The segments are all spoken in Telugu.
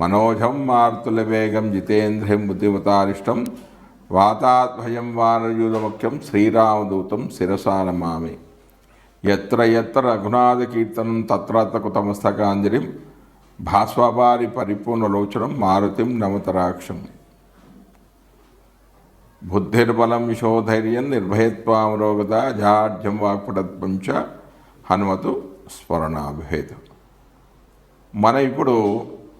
మనోజం మనోజం మార్తులవేగం జితేంద్రియం బుద్ధిమతారిష్టం వాతాద్భయం వానయూధముఖ్యం శ్రీరామదూతం శిరసా నమామి ఎత్ర ఎత్ర రఘునాథకీర్తనం తత్రత్ర కృతమస్తకాంజలిం భాస్వపారి పరిపూర్ణలోచనం మారుతిం నమతరాక్షం బుద్ధిర్బలం యశోధైర్యం నిర్భయత్వామరోగత జాఢ్యం వాక్పటత్వం చ హనుమతు స్మరణాభేదం మన ఇప్పుడు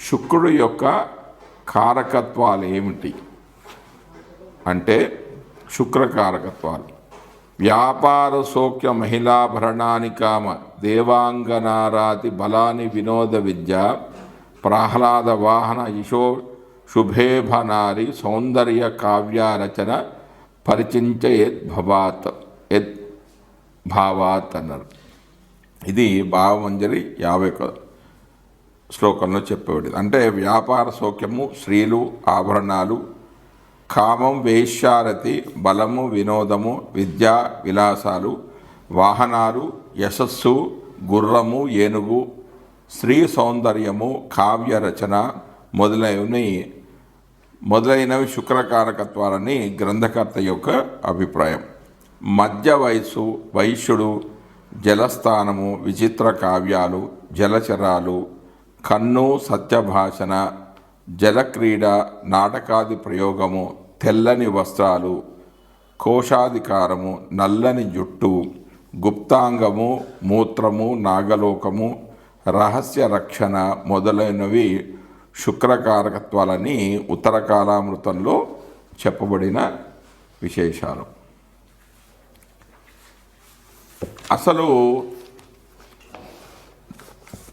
శుక్రుడు యొక్క కారకత్వాలు ఏమిటి? అంటే శుక్రకారకత్వాలు. వ్యాపార సౌఖ్య మహిళాభరణాని కామ దేవాంగనారాతి బలాని వినోద విద్య ప్రహ్లాద వాహన యశో శుభేభనారి సౌందర్య కావ్యారచన పరిచించ యద్భవాత్ యద్ భావాత్ అన్నారు. ఇది భావమంజరి యాభై శ్లోకంలో చెప్పేవాడు అంటే వ్యాపార సౌఖ్యము స్త్రీలు ఆభరణాలు కామం వేశ్యారతి బలము వినోదము విద్యా విలాసాలు వాహనాలు యశస్సు గుర్రము ఏనుగు స్త్రీ సౌందర్యము కావ్య రచన మొదలైనవి మొదలైనవి శుక్రకారకత్వాలని గ్రంథకర్త యొక్క అభిప్రాయం. మధ్య వయస్సు వైశ్యుడు జలస్థానము విచిత్ర కావ్యాలు జలచరాలు కన్ను సత్యభాషణ జలక్రీడ నాటకాది ప్రయోగము తెల్లని వస్త్రాలు కోశాధికారము నల్లని జుట్టు గుప్తాంగము మూత్రము నాగలోకము రహస్య రక్షణ మొదలైనవి శుక్రకారకత్వాలని ఉత్తర కాలామృతంలో చెప్పబడిన విశేషాలు. అసలు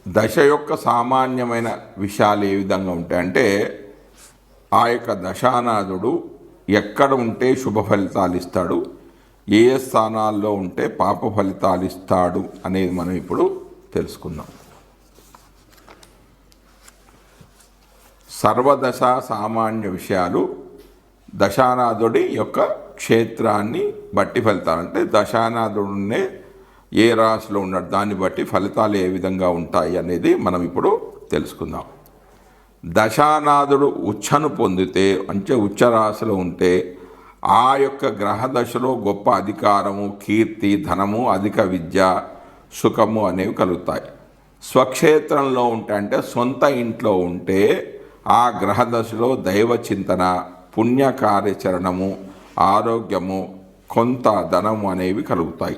దశ యొక్క సామాన్యమైన విషయాలు ఏ విధంగా ఉంటాయంటే ఆ యొక్క దశానాథుడు ఎక్కడ ఉంటే శుభ ఫలితాలు ఇస్తాడు ఏ ఏ స్థానాల్లో ఉంటే పాప ఫలితాలు ఇస్తాడు అనేది మనం ఇప్పుడు తెలుసుకుందాం. సర్వదశ సామాన్య విషయాలు దశానాథుడి యొక్క క్షేత్రాన్ని బట్టి ఫలితాలు. అంటే దశానాథుడునే ఏ రాశిలో ఉన్నాడు దాన్ని బట్టి ఫలితాలు ఏ విధంగా ఉంటాయి అనేది మనం ఇప్పుడు తెలుసుకుందాం. దశానాథుడు ఉచ్చను పొందితే అంటే ఉచ్చ రాశిలో ఉంటే ఆ యొక్క గ్రహ దశలో గొప్ప అధికారము కీర్తి ధనము అధిక విద్య సుఖము అనేవి కలుగుతాయి. స్వక్షేత్రంలో ఉంటే అంటే సొంత ఇంట్లో ఉంటే ఆ గ్రహ దశలో దైవ చింతన పుణ్య కార్యాచరణము ఆరోగ్యము కొంత ధనము అనేవి కలుగుతాయి.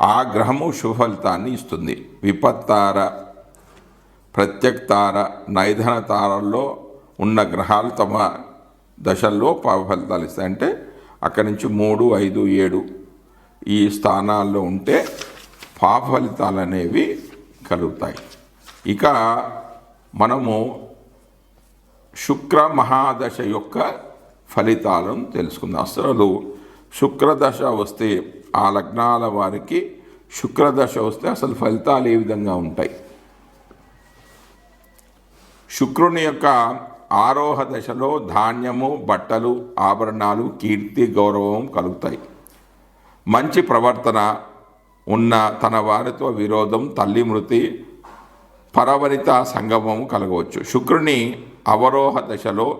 ఆ గ్రహము శుభఫలితాన్ని ఇస్తుంది. విపత్తార ప్రత్యక్తార నైధన తారల్లో ఉన్న గ్రహాలు తమ దశల్లో పాప ఫలితాలు ఇస్తాయి. అంటే అక్కడి నుంచి మూడు ఐదు ఏడు ఈ స్థానాల్లో ఉంటే పాప ఫలితాలు అనేవి కలుగుతాయి. ఇక మనము శుక్ర మహాదశ యొక్క ఫలితాలను తెలుసుకుందాం. అసలు శుక్రదశ వస్తే ఆ లగ్నాల వారికి శుక్రదశ వస్తే అసలు ఫలితాలు ఏ విధంగా ఉంటాయి? శుక్రుని యొక్క ఆరోహ దశలో ధాన్యము బట్టలు ఆభరణాలు కీర్తి గౌరవం కలుగుతాయి. మంచి ప్రవర్తన ఉన్న తన వారితో విరోధం తల్లి మృతి పరవనిత సంగమము కలగవచ్చు. శుక్రుని అవరోహ దశలో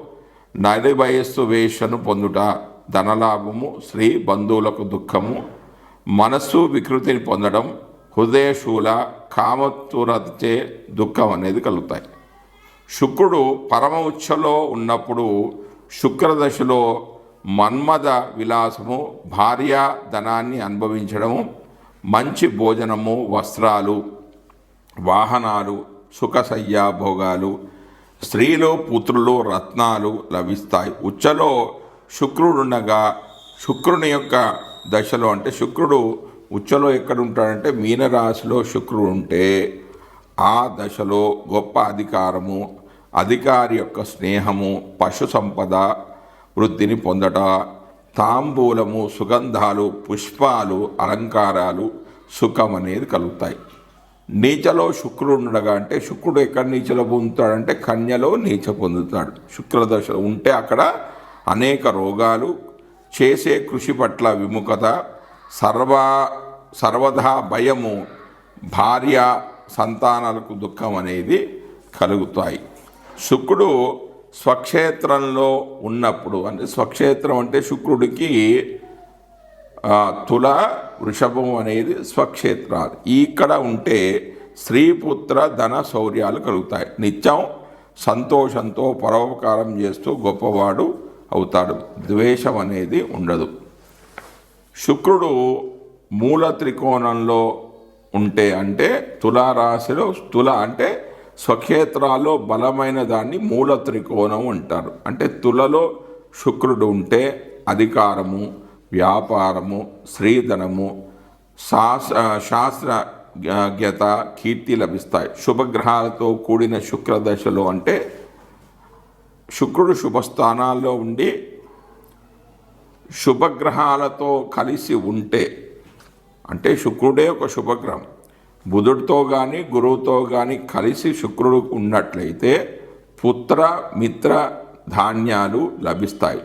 నడి వయస్సు వేషను పొందుట ధనలాభము స్త్రీ బంధువులకు దుఃఖము మనస్సు వికృతిని పొందడం హృదయశూల కామతురచే దుఃఖం అనేది కలుగుతాయి. శుక్రుడు పరమ ఉచ్చలో ఉన్నప్పుడు శుక్రదశలో మన్మద విలాసము భార్య ధనాన్ని అనుభవించడము మంచి భోజనము వస్త్రాలు వాహనాలు సుఖసయ్యాభోగాలు స్త్రీలు పుత్రులు రత్నాలు లభిస్తాయి. ఉచ్చలో శుక్రుడుండగా శుక్రుని యొక్క దశలో అంటే శుక్రుడు ఉచ్చలో ఎక్కడ ఉంటాడంటే మీనరాశిలో శుక్రుడు ఉంటే ఆ దశలో గొప్ప అధికారము అధికారి యొక్క స్నేహము పశు సంపద వృద్ధిని పొందట తాంబూలము సుగంధాలు పుష్పాలు అలంకారాలు సుఖం అనేది కలుగుతాయి. నీచలో శుక్రుడు ఉండగా అంటే శుక్రుడు ఎక్కడ నీచలో పొందుతాడంటే కన్యలో నీచ పొందుతాడు. శుక్రదశ ఉంటే అక్కడ అనేక రోగాలు చేసే కృషి పట్ల విముఖత సర్వ సర్వదా భయము భార్య సంతానాలకు దుఃఖం అనేది కలుగుతాయి. శుక్రుడు స్వక్షేత్రంలో ఉన్నప్పుడు అంటే స్వక్షేత్రం అంటే శుక్రుడికి తుల వృషభం అనేది స్వక్షేత్రాలు. ఇక్కడ ఉంటే స్త్రీపుత్ర ధన శౌర్యాలు కలుగుతాయి. నిత్యం సంతోషంతో పరోపకారం చేస్తూ గొప్పవాడు అవుతాడు. ద్వేషం అనేది ఉండదు. శుక్రుడు మూల త్రికోణంలో ఉంటే అంటే తులారాశిలో తుల అంటే స్వక్షేత్రాల్లో బలమైన దాన్ని మూల త్రికోణం అంటారు. అంటే తులలో శుక్రుడు ఉంటే అధికారము వ్యాపారము శ్రీధనము శాస్త్ర శాస్త్రజ్ఞత కీర్తి లభిస్తాయి. శుభగ్రహాలతో కూడిన శుక్రదశలో అంటే శుక్రుడు శుభస్థానాల్లో ఉండి శుభగ్రహాలతో కలిసి ఉంటే అంటే శుక్రుడే ఒక శుభగ్రహం. బుధుడితో కానీ గురువుతో కానీ కలిసి శుక్రుడు ఉన్నట్లయితే పుత్ర మిత్ర ధాన్యాలు లభిస్తాయి.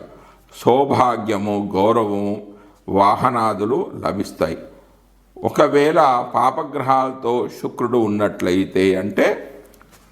సౌభాగ్యము గౌరవము వాహనాదులు లభిస్తాయి. ఒకవేళ పాపగ్రహాలతో శుక్రుడు ఉన్నట్లయితే అంటే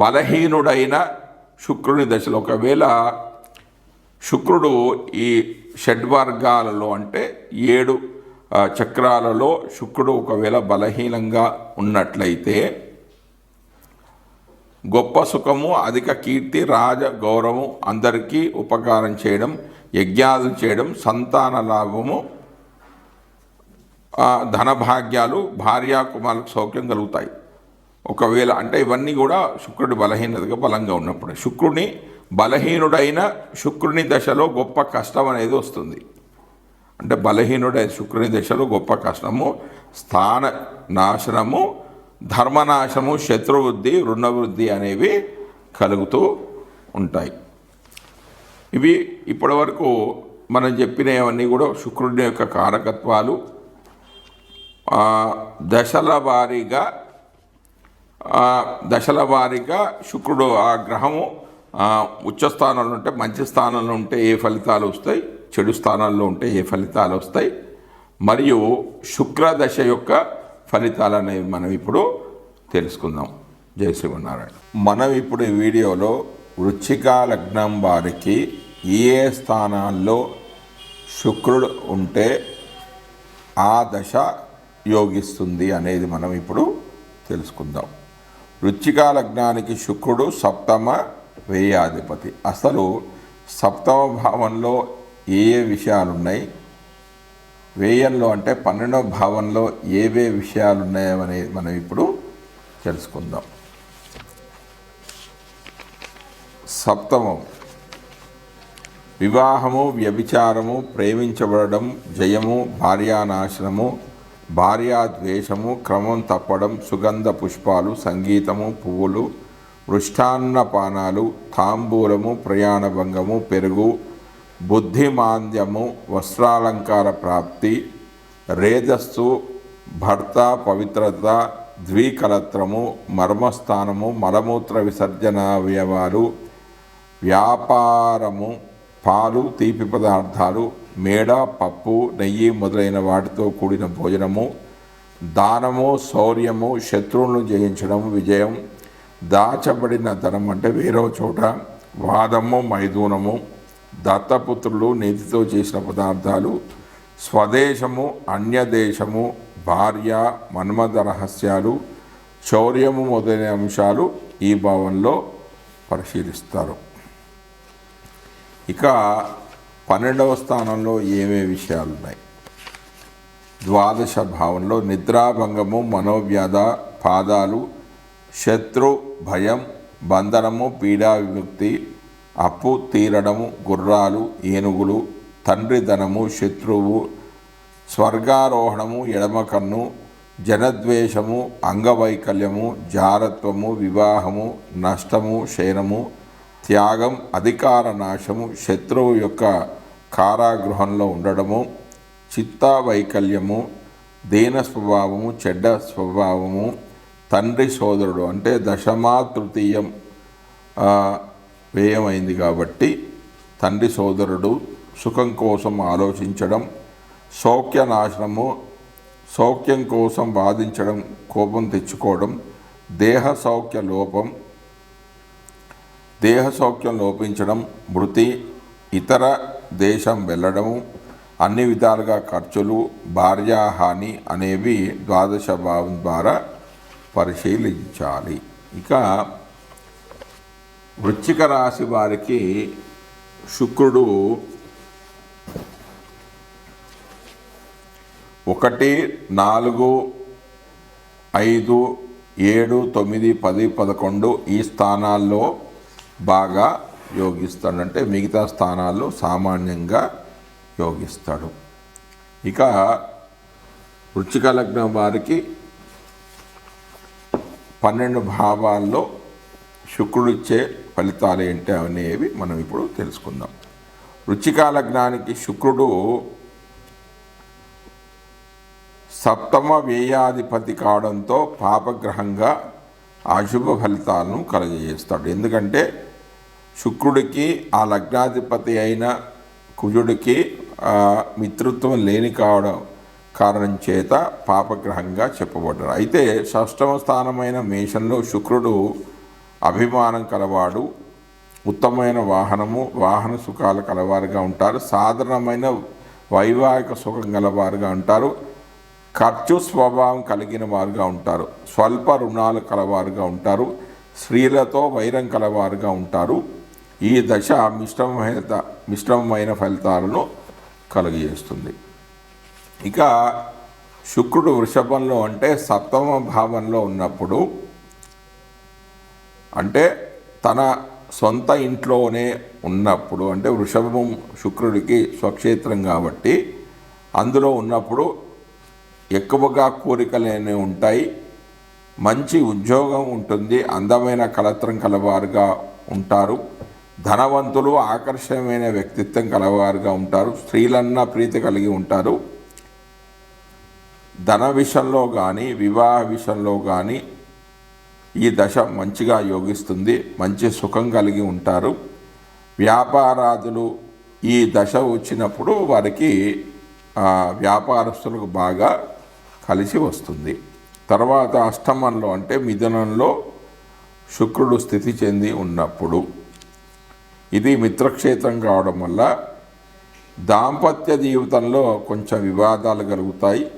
బలహీనుడైన శుక్రుని దశలో. ఒకవేళ శుక్రుడు ఈ షడ్వర్గాలలో అంటే ఏడు చక్రాలలో శుక్రుడు ఒకవేళ బలహీనంగా ఉన్నట్లయితే గొప్ప సుఖము అధిక కీర్తి రాజ గౌరవం అందరికీ ఉపకారం చేయడం యజ్ఞాలు చేయడం సంతాన లాభము ధనభాగ్యాలు భార్యాకుమారులకు సౌఖ్యం కలుగుతాయి. ఒకవేళ అంటే ఇవన్నీ కూడా శుక్రుడి బలహీనతగా బలంగా ఉన్నప్పుడు. శుక్రుడిని బలహీనుడైన శుక్రుని దశలో గొప్ప కష్టం అనేది వస్తుంది. అంటే బలహీనుడైన శుక్రుని దశలో గొప్ప కష్టము స్థాన నాశనము ధర్మనాశము శత్రువృద్ధి రుణవృద్ధి అనేవి కలుగుతూ ఉంటాయి. ఇవి ఇప్పటివరకు మనం చెప్పినవన్నీ కూడా శుక్రుడి యొక్క కారకత్వాలు. దశల వారీగా దశల వారీగా శుక్రుడు ఆ గ్రహము ఉచ్చ స్థానంలో ఉంటే మంచి స్థానంలో ఉంటే ఏ ఫలితాలు వస్తాయి? చెడు స్థానాల్లో ఉంటే ఏ ఫలితాలు వస్తాయి? మరియు శుక్ర దశ యొక్క ఫలితాలు అనేవి మనం ఇప్పుడు తెలుసుకుందాం. జై శ్రీమన్నారాయణ. మనం ఇప్పుడు ఈ వీడియోలో వృచ్చిక లగ్నం వారికి ఏ స్థానాల్లో శుక్రుడు ఉంటే ఆ దశ యోగిస్తుంది అనేది మనం ఇప్పుడు తెలుసుకుందాం. వృచ్చిక లగ్నానికి శుక్రుడు సప్తమ వ్యయాధిపతి అసలు సప్తమ భావంలో ఏ ఏ విషయాలు ఉన్నాయి వ్యయంలో అంటే పన్నెండవ భావంలో ఏవే విషయాలు ఉన్నాయో అనేది మనం ఇప్పుడు తెలుసుకుందాం. సప్తమం. వివాహము వ్యభిచారము ప్రేమించబడడం జయము భార్యానాశనము భార్యాద్వేషము క్రమం తప్పడం సుగంధ పుష్పాలు సంగీతము పువ్వులు వృష్టాన్నపానాలు తాంబూలము ప్రయాణభంగము పెరుగు బుద్ధిమాంద్యము వస్త్రాలంకార ప్రాప్తి రేజస్సు భర్త పవిత్రత ద్వికలత్రము మర్మస్థానము మలమూత్ర విసర్జన అవయవాలు వ్యాపారము పాలు తీపి పదార్థాలు మేడ పప్పు నెయ్యి మొదలైన వాటితో కూడిన భోజనము దానము శౌర్యము శత్రువులను జయించడం విజయం దాచబడిన ధనం అంటే వేరే చోట వాదము మైదూనము దత్తపుత్రులు నీతితో చేసిన పదార్థాలు స్వదేశము అన్యదేశము భార్య మన్మద రహస్యాలు శౌర్యము మొదలైన అంశాలు ఈ భావంలో పరిశీలిస్తారు. ఇక పన్నెండవ స్థానంలో ఏమే విషయాలు ఉన్నాయి? ద్వాదశ భావంలో నిద్రాభంగము మనోవ్యాధ పాదాలు శత్రు భయం బంధనము పీడా విముక్తి అప్పు తీరడము గుర్రాలు ఏనుగులు తండ్రి ధనము శత్రువు స్వర్గారోహణము ఎడమ కన్ను జనద్వేషము అంగవైకల్యము జారత్వము వివాహము నష్టము శయనము త్యాగం అధికార నాశము శత్రువు యొక్క కారాగృహంలో ఉండడము చిత్తావైకల్యము దీన స్వభావము చెడ్డ స్వభావము తండ్రి సోదరుడు అంటే దశమా తృతీయం వ్యయమైంది కాబట్టి తండ్రి సోదరుడు సుఖం కోసం ఆలోచించడం సౌఖ్య నాశనము సౌఖ్యం కోసం బాధించడం కోపం తెచ్చుకోవడం దేహ సౌఖ్య లోపం దేహ సౌఖ్యం లోపించడం మృతి ఇతర దేశం వెళ్ళడము అన్ని విధాలుగా ఖర్చులు భార్యాహాని అనేవి ద్వాదశ భావం ద్వారా పరిశీలించాలి. ఇక వృచ్చిక రాశి వారికి శుక్రుడు ఒకటి నాలుగు ఐదు ఏడు తొమ్మిది పది పదకొండు ఈ స్థానాల్లో బాగా యోగిస్తాడు అంటే మిగతా స్థానాల్లో సామాన్యంగా యోగిస్తాడు. ఇక వృచ్చిక లగ్నం వారికి పన్నెండు భావాల్లో శుక్రుడిచ్చే ఫలితాలు ఏంటి అనేవి మనం ఇప్పుడు తెలుసుకుందాం. వృచ్చిక లగ్నానికి శుక్రుడు సప్తమ వ్యయాధిపతి కావడంతో పాపగ్రహంగా అశుభ ఫలితాలను కలుగజేస్తాడు. ఎందుకంటే శుక్రుడికి ఆ లగ్నాధిపతి అయిన కుజుడికి మిత్రత్వం లేని కావడం కారణం చేత పాపగ్రహంగా చెప్పబడ్డారు అయితే షష్టమ స్థానమైన మేషంలో శుక్రుడు అభిమానం కలవాడు ఉత్తమమైన వాహనము వాహన సుఖాలు కలవారుగా ఉంటారు సాధారణమైన వైవాహిక సుఖం గలవారుగా ఉంటారు ఖర్చు స్వభావం కలిగిన వారుగా ఉంటారు స్వల్ప రుణాలు కలవారుగా ఉంటారు స్త్రీలతో వైరం కలవారుగా ఉంటారు ఈ దశ మిశ్రమమైన మిశ్రమమైన ఫలితాలను కలుగజేస్తుంది. ఇక శుక్రుడు వృషభంలో అంటే సప్తమ భావంలో ఉన్నప్పుడు అంటే తన సొంత ఇంట్లోనే ఉన్నప్పుడు అంటే వృషభం శుక్రుడికి స్వక్షేత్రం కాబట్టి అందులో ఉన్నప్పుడు ఎక్కువగా కోరికలేనే ఉంటాయి. మంచి ఉద్యోగం ఉంటుంది అందమైన కలత్రం కలవారుగా ఉంటారు. ధనవంతులు ఆకర్షణమైన వ్యక్తిత్వం కలవారుగా ఉంటారు. స్త్రీలన్న ప్రీతి కలిగి ఉంటారు. ధన విషయంలో కానీ వివాహ విషయంలో కానీ ఈ దశ మంచిగా యోగిస్తుంది. మంచి సుఖం కలిగి ఉంటారు. వ్యాపారాదులు ఈ దశ వచ్చినప్పుడు వారికి వ్యాపారస్తులకు బాగా కలిసి వస్తుంది. తర్వాత అష్టమంలో అంటే మిథునంలో శుక్రుడు స్థితి చెంది ఉన్నప్పుడు ఇది మిత్రక్షేత్రం కావడం వల్ల దాంపత్య జీవితంలో కొంచెం వివాదాలు కలుగుతాయి.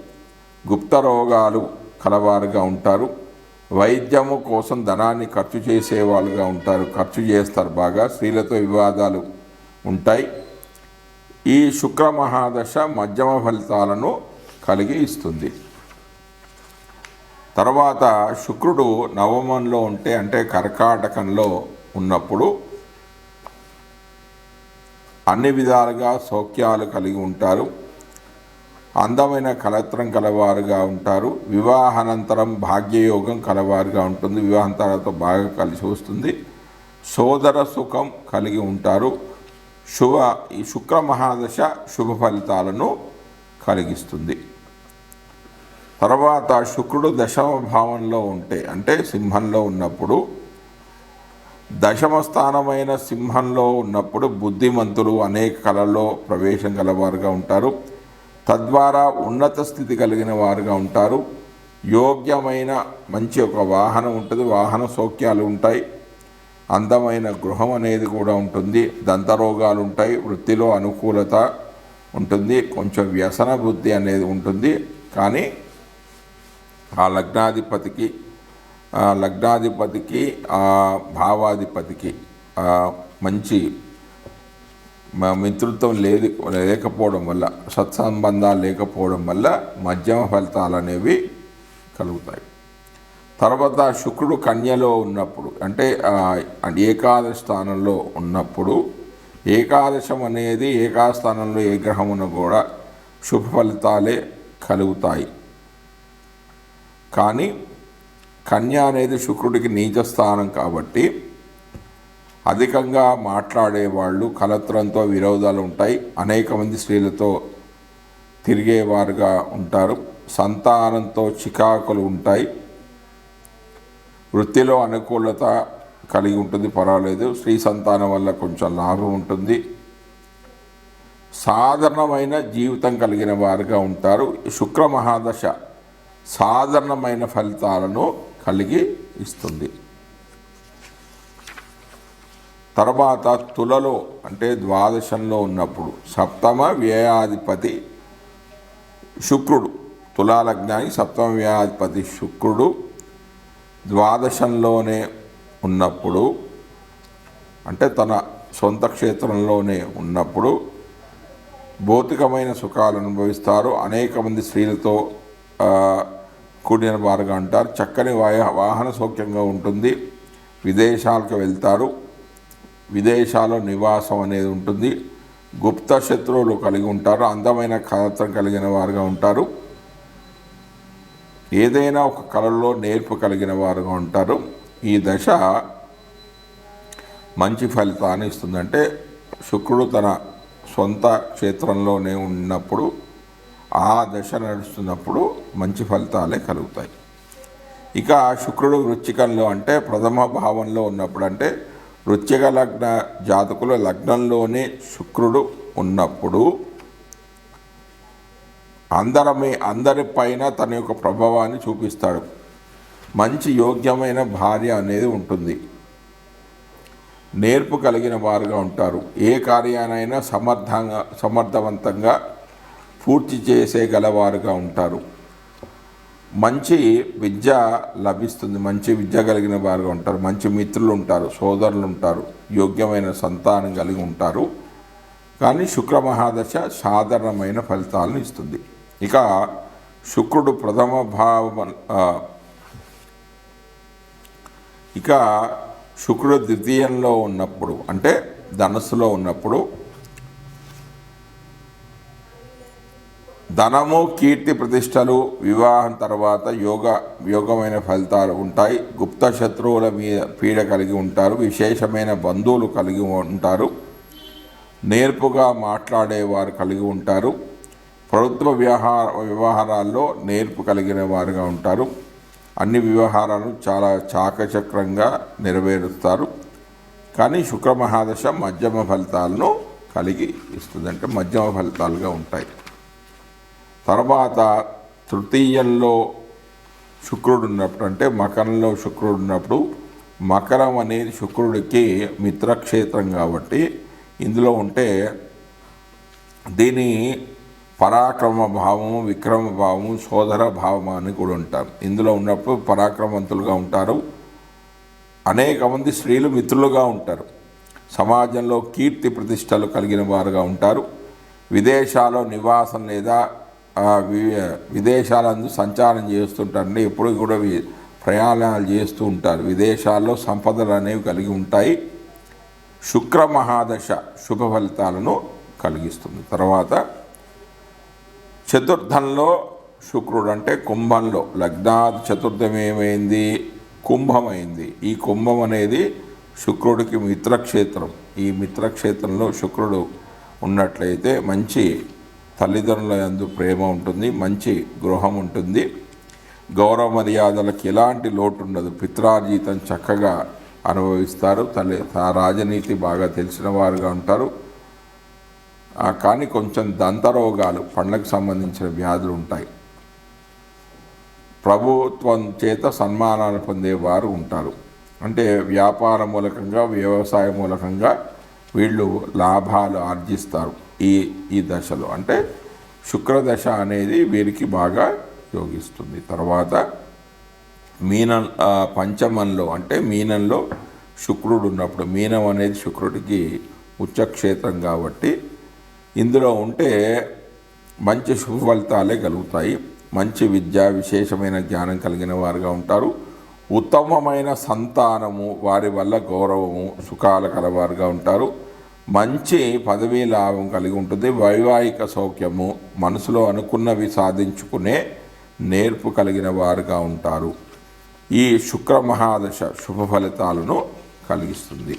గుప్త రోగాలు కలవారుగా ఉంటారు. వైద్యము కోసం ధనాన్ని ఖర్చు చేసేవాళ్ళుగా ఉంటారు. ఖర్చు చేస్తారు బాగా. స్త్రీలతో వివాదాలు ఉంటాయి. ఈ శుక్ర మహాదశ మధ్యమ ఫలితాలను కలిగి ఇస్తుంది. తర్వాత శుక్రుడు నవమంలో ఉంటే అంటే కర్కాటకంలో ఉన్నప్పుడు అన్ని విధాలుగా సౌఖ్యాలు కలిగి ఉంటారు. అందమైన కలత్రం కలవారుగా ఉంటారు. వివాహానంతరం భాగ్యయోగం కలవారుగా ఉంటుంది. వివాహం తర్వాత బాగా కలిసి వస్తుంది. సోదర సుఖం కలిగి ఉంటారు. శుభ ఈ శుక్ర మహాదశ శుభ ఫలితాలను కలిగిస్తుంది. తర్వాత శుక్రుడు దశమ భావంలో ఉంటే అంటే సింహంలో ఉన్నప్పుడు దశమ స్థానమైన సింహంలో ఉన్నప్పుడు బుద్ధిమంతులు అనేక కళల్లో ప్రవేశం గలవారుగా ఉంటారు. తద్వారా ఉన్నత స్థితి కలిగిన వారుగా ఉంటారు. యోగ్యమైన మంచి ఒక వాహనం ఉంటుంది. వాహన సౌఖ్యాలు ఉంటాయి. అందమైన గృహం అనేది కూడా ఉంటుంది. దంతరోగాలు ఉంటాయి. వృత్తిలో అనుకూలత ఉంటుంది. కొంచెం వ్యసన బుద్ధి అనేది ఉంటుంది. కానీ ఆ లగ్నాధిపతికి లగ్నాధిపతికి ఆ భావాధిపతికి మంచి మిత్రుత్వం మిత్రత్వం లేదు లేకపోవడం వల్ల సత్సంబంధాలు లేకపోవడం వల్ల మధ్యమ ఫలితాలు అనేవి కలుగుతాయి. తర్వాత శుక్రుడు కన్యలో ఉన్నప్పుడు అంటే ఆ, ఏకాదశ స్థానంలో ఉన్నప్పుడు ఏకాదశం అనేది ఏకాదశ స్థానంలో ఏ గ్రహమున కూడా శుభ ఫలితాలే కలుగుతాయి. కానీ కన్య అనేది శుక్రుడికి నీచ స్థానం కాబట్టి అధికంగా మాట్లాడేవాళ్ళు కలత్రంతో విరోధాలు ఉంటాయి. అనేక మంది స్త్రీలతో తిరిగేవారుగా ఉంటారు. సంతానంతో చికాకులు ఉంటాయి. వృత్తిలో అనుకూలత కలిగి ఉంటుంది పర్వాలేదు. స్త్రీ సంతానం వల్ల కొంచెం లాభం ఉంటుంది. సాధారణమైన జీవితం కలిగిన వారుగా ఉంటారు. శుక్ర మహాదశ సాధారణమైన ఫలితాలను కలిగి ఇస్తుంది. తర్వాత తులలో అంటే ద్వాదశంలో ఉన్నప్పుడు సప్తమ వ్యయాధిపతి శుక్రుడు. తులాలగ్నానికి సప్తమ వ్యయాధిపతి శుక్రుడు ద్వాదశంలోనే ఉన్నప్పుడు అంటే తన సొంత క్షేత్రంలోనే ఉన్నప్పుడు భౌతికమైన సుఖాలు అనుభవిస్తారు. అనేక మంది స్త్రీలతో కూడిన వారుగా అంటారు. చక్కని వాయ వాహన సౌఖ్యంగా ఉంటుంది. విదేశాలకు వెళ్తారు. విదేశాల్లో నివాసం అనేది ఉంటుంది. గుప్త శత్రువులు కలిగి ఉంటారు. అందమైన కథత్వం కలిగిన వారుగా ఉంటారు. ఏదైనా ఒక కళలో నేర్పు కలిగిన వారుగా ఉంటారు. ఈ దశ మంచి ఫలితాన్ని ఇస్తుందంటే శుక్రుడు తన సొంత క్షేత్రంలోనే ఉన్నప్పుడు ఆ దశ నడుస్తున్నప్పుడు మంచి ఫలితాలే కలుగుతాయి. ఇక శుక్రుడు వృచ్చికంలో అంటే ప్రథమ భావంలో ఉన్నప్పుడు అంటే వృచ్చిక లగ్న జాతకుల లగ్నంలోనే శుక్రుడు ఉన్నప్పుడు అందరమే అందరిపైన తన యొక్క ప్రభావాన్ని చూపిస్తాడు. మంచి యోగ్యమైన భార్య అనేది ఉంటుంది. నేర్పు కలిగిన వారుగా ఉంటారు. ఏ కార్యానైనా సమర్థంగా సమర్థవంతంగా పూర్తి చేసే గలవారుగా ఉంటారు. మంచి విద్య లభిస్తుంది. మంచి విద్య కలిగిన వారుగా ఉంటారు. మంచి మిత్రులు ఉంటారు. సోదరులు ఉంటారు. యోగ్యమైన సంతానం కలిగి ఉంటారు. కానీ శుక్ర మహాదశ సాధారణమైన ఫలితాలను ఇస్తుంది. ఇక శుక్రుడు ప్రథమ భావ ఇక శుక్రుడు ద్వితీయంలో ఉన్నప్పుడు అంటే ధనస్సులో ఉన్నప్పుడు ధనము కీర్తి ప్రతిష్టలు వివాహం తర్వాత యోగ యోగమైన ఫలితాలు ఉంటాయి. గుప్త శత్రువుల మీద పీడ కలిగి ఉంటారు. విశేషమైన బంధువులు కలిగి ఉంటారు. నేర్పుగా మాట్లాడేవారు కలిగి ఉంటారు. ప్రభుత్వ వ్యవహార వ్యవహారాల్లో నేర్పు కలిగిన వారుగా ఉంటారు. అన్ని వ్యవహారాలు చాలా చాకచక్రంగా నెరవేరుస్తారు. కానీ శుక్ర మహాదశ మధ్యమ ఫలితాలను కలిగి ఇస్తుంది అంటే మధ్యమ ఫలితాలుగా ఉంటాయి. తర్వాత తృతీయంలో శుక్రుడు ఉన్నప్పుడు అంటే మకరంలో శుక్రుడు ఉన్నప్పుడు మకరం అనేది శుక్రుడికి మిత్రక్షేత్రం కాబట్టి ఇందులో ఉంటే దీని పరాక్రమ భావము విక్రమ భావము సోదర భావము అని కూడా ఉంటారు. ఇందులో ఉన్నప్పుడు పరాక్రమవంతులుగా ఉంటారు. అనేక మంది స్త్రీలు మిత్రులుగా ఉంటారు. సమాజంలో కీర్తి ప్రతిష్టలు కలిగిన వారుగా ఉంటారు. విదేశాల్లో నివాసం లేదా విదేశాలందు సంచారం చేస్తుంటారండి. ఎప్పుడు కూడా వి- ప్రయాణాలు చేస్తూ ఉంటారు. విదేశాల్లో సంపదలు అనేవి కలిగి ఉంటాయి. శుక్ర మహాదశ శుభ ఫలితాలను కలిగిస్తుంది. తర్వాత చతుర్థంలో శుక్రుడు అంటే కుంభంలో. లగ్నాది చతుర్థం ఏమైంది? కుంభమైంది. ఈ కుంభం అనేది శుక్రుడికి మిత్రక్షేత్రం. ఈ మిత్రక్షేత్రంలో శుక్రుడు ఉన్నట్లయితే మంచి తల్లిదండ్రుల యందు ప్రేమ ఉంటుంది మంచి గృహం ఉంటుంది. గౌరవ మర్యాదలకు ఎలాంటి లోటు ఉండదు. పిత్రార్జితం చక్కగా అనుభవిస్తారు. తల్లి రాజనీతి బాగా తెలిసిన వారుగా ఉంటారు. కానీ కొంచెం దంతరోగాలు పండ్లకు సంబంధించిన వ్యాధులు ఉంటాయి. ప్రభుత్వం చేత సన్మానాలు పొందేవారు ఉంటారు. అంటే వ్యాపార మూలకంగా వ్యవసాయ మూలకంగా వీళ్ళు లాభాలు ఆర్జిస్తారు. ఈ ఈ దశలో. అంటే శుక్రదశ అనేది వీరికి బాగా యోగిస్తుంది. తర్వాత మీన పంచమంలో అంటే మీనంలో శుక్రుడు ఉన్నప్పుడు మీనం అనేది శుక్రుడికి ఉచ్చక్షేత్రం కాబట్టి ఇందులో ఉంటే మంచి శుభ ఫలితాలే కలుగుతాయి. మంచి విద్య విశేషమైన జ్ఞానం కలిగిన వారుగా ఉంటారు. ఉత్తమమైన సంతానము వారి వల్ల గౌరవము సుఖాలు కలవారుగా ఉంటారు. మంచి పదవీ లాభం కలిగి ఉంటుంది. వైవాహిక సౌఖ్యము మనసులో అనుకున్నవి సాధించుకునే నేర్పు కలిగిన వారుగా ఉంటారు. ఈ శుక్ర మహాదశ శుభ ఫలితాలను కలిగిస్తుంది.